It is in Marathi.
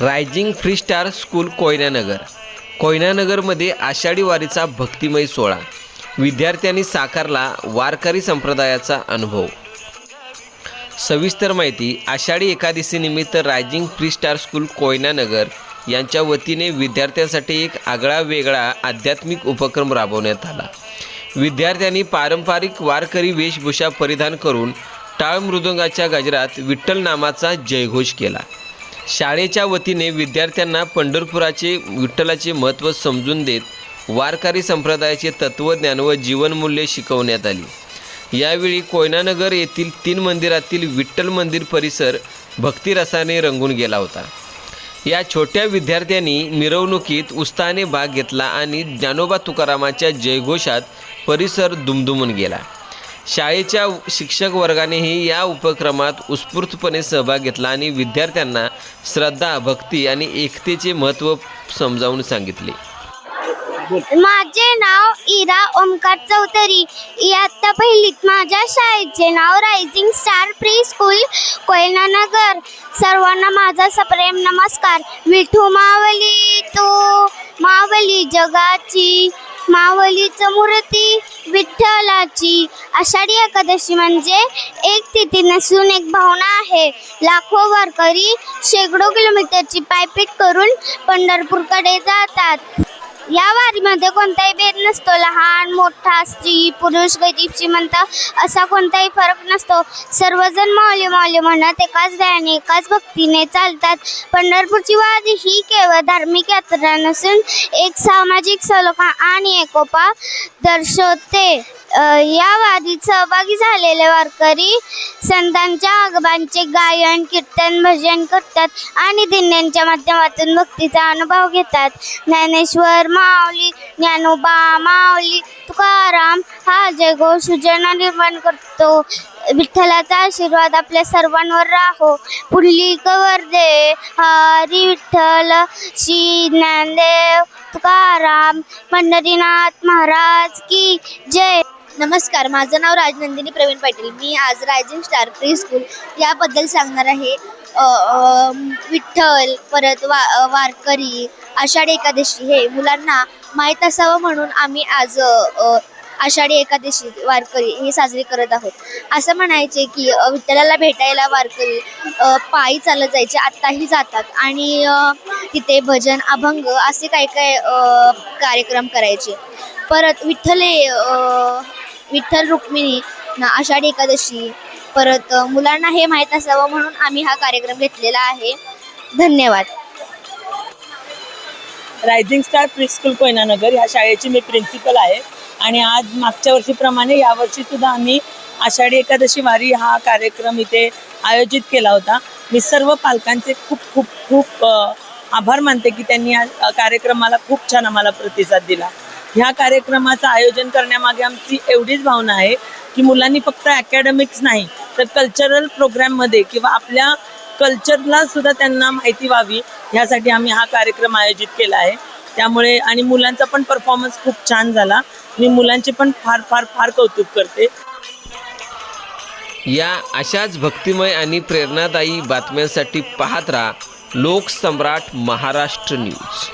Rising free star school Koynanagar. कोयनानगरमध्ये Ashadhi वारीचा भक्तिमय सोहळा. विद्यार्थ्यांनी साकारला वारकरी संप्रदायाचा अनुभव. सविस्तर माहिती आषाढी एकादशीनिमित्त rising free star school Koynanagar यांच्या वतीने विद्यार्थ्यांसाठी एक आगळा वेगळा आध्यात्मिक उपक्रम राबवण्यात आला. विद्यार्थ्यांनी पारंपरिक वारकरी वेशभूषा परिधान करून टाळ मृदुंगाच्या गजरात विठ्ठल नामाचा जयघोष केला. शाळेच्या वतीने विद्यार्थ्यांना पंढरपुराचे विठ्ठलाचे महत्त्व समजून देत वारकरी संप्रदायाचे तत्त्वज्ञान व जीवनमूल्ये शिकवण्यात आली. यावेळी कोयनानगर येथील तीन मंदिरातील विठ्ठल मंदिर परिसर भक्तिरसाने रंगून गेला होता. या छोट्या विद्यार्थ्यांनी मिरवणुकीत उत्साहाने भाग घेतला आणि ज्ञानोबा तुकारामाच्या जयघोषात परिसर दुमदुमून गेला. शाळेच्या शिक्षक वर्गानेही या उपक्रमात उत्स्फूर्तपणे सहभाग घेतला आणि विद्यार्थ्यांना श्रद्धा भक्ती आणि एकतेचे महत्त्व समजावून सांगितले. माझे नाव इरा ओमकार चौधरी. इयत्ता पहिलीत माझ्या शाळेचे नाव rising star pre school Koynanagar. सर्वांना माझा सप्रेम नमस्कार. विठू मावली तो मावली जगाची मावलीचं मूर्ती. विठ्ठलाची आषाढी एकादशी म्हणजे एक तिथी नसून एक भावना आहे. लाखो वारकरी शेकडो किलोमीटरची पायपीट करून पंढरपूरकडे जातात. या वारीमध्ये कोणताही भेद नसतो. लहान मोठा स्त्री पुरुष गरीब श्रीमंत असा कोणताही फरक नसतो. सर्वजण माऊली माऊली म्हणत एकाच दयाने एकाच भक्तीने चालतात. पंढरपूरची वारी ही केवळ धार्मिक यात्रा नसून एक सामाजिक सलोखा आणि एकोपा दर्शवते. या वारीत सहभागी झालेले वारकरी संतांच्या आगमांचे गायन कीर्तन भजन करतात आणि दिंड्यांच्या माध्यमातून भक्तीचा अनुभव घेतात. ज्ञानेश्वर माऊली ज्ञानोबा माऊली तुकाराम हा जय गो सुजना निर्माण करतो. विठ्ठलाचा आशीर्वाद आपल्या सर्वांवर राहो. पुढली कवर दे हरी विठ्ठल श्री ज्ञानदेव तुकाराम पंढरीनाथ महाराज की जय. नमस्कार माझं नाव राजनंदिनी प्रवीण पाटील. मी आज रायझिंग स्टार प्री स्कूल याबद्दल सांगणार आहे. विठ्ठल परत वा वारकरी आषाढी एकादशी हे मुलांना माहीत असावं म्हणून आम्ही आज आषाढी एकादशी वारकरी हे साजरी करत आहोत. असं म्हणायचे की विठ्ठलाला भेटायला वारकरी पायी चालत जायचे आत्ताही जातात. आणि तिथे भजन अभंग असे काय काय कार्यक्रम करायचे. परत विठ्ठले विठ्ठल रुक्मिणी ना आषाढी एकादशी परत मुलांना हे माहीत असावं म्हणून आम्ही हा कार्यक्रम घेतलेला आहे. धन्यवाद. Rising star pre school Koynanagar ह्या शाळेची मी प्रिन्सिपल आहे. आणि आज मागच्या वर्षीप्रमाणे यावर्षी सुद्धा आम्ही आषाढी एकादशी वारी हा कार्यक्रम इथे आयोजित केला होता. मी सर्व पालकांचे खूप खूप खूप आभार मानते की त्यांनी या कार्यक्रमाला खूप छान आम्हाला प्रतिसाद दिला. ह्या कार्यक्रमाचं आयोजन करण्यामागे आमची एवढीच भावना आहे की मुलांनी फक्त अकॅडमिक्स नाही तर कल्चरल प्रोग्राममध्ये किंवा आपल्या कल्चरला सुद्धा त्यांना माहिती व्हावी ह्यासाठी आम्ही हा कार्यक्रम आयोजित केला आहे. त्यामुळे आणि मुलांचा पण परफॉर्मन्स खूप छान झाला. मी मुलांचे पण फार फार फार कौतुक करते. या अशाच भक्तिमय आणि प्रेरणादायी बातम्यांसाठी पाहत राहा लोकसम्राट महाराष्ट्र न्यूज.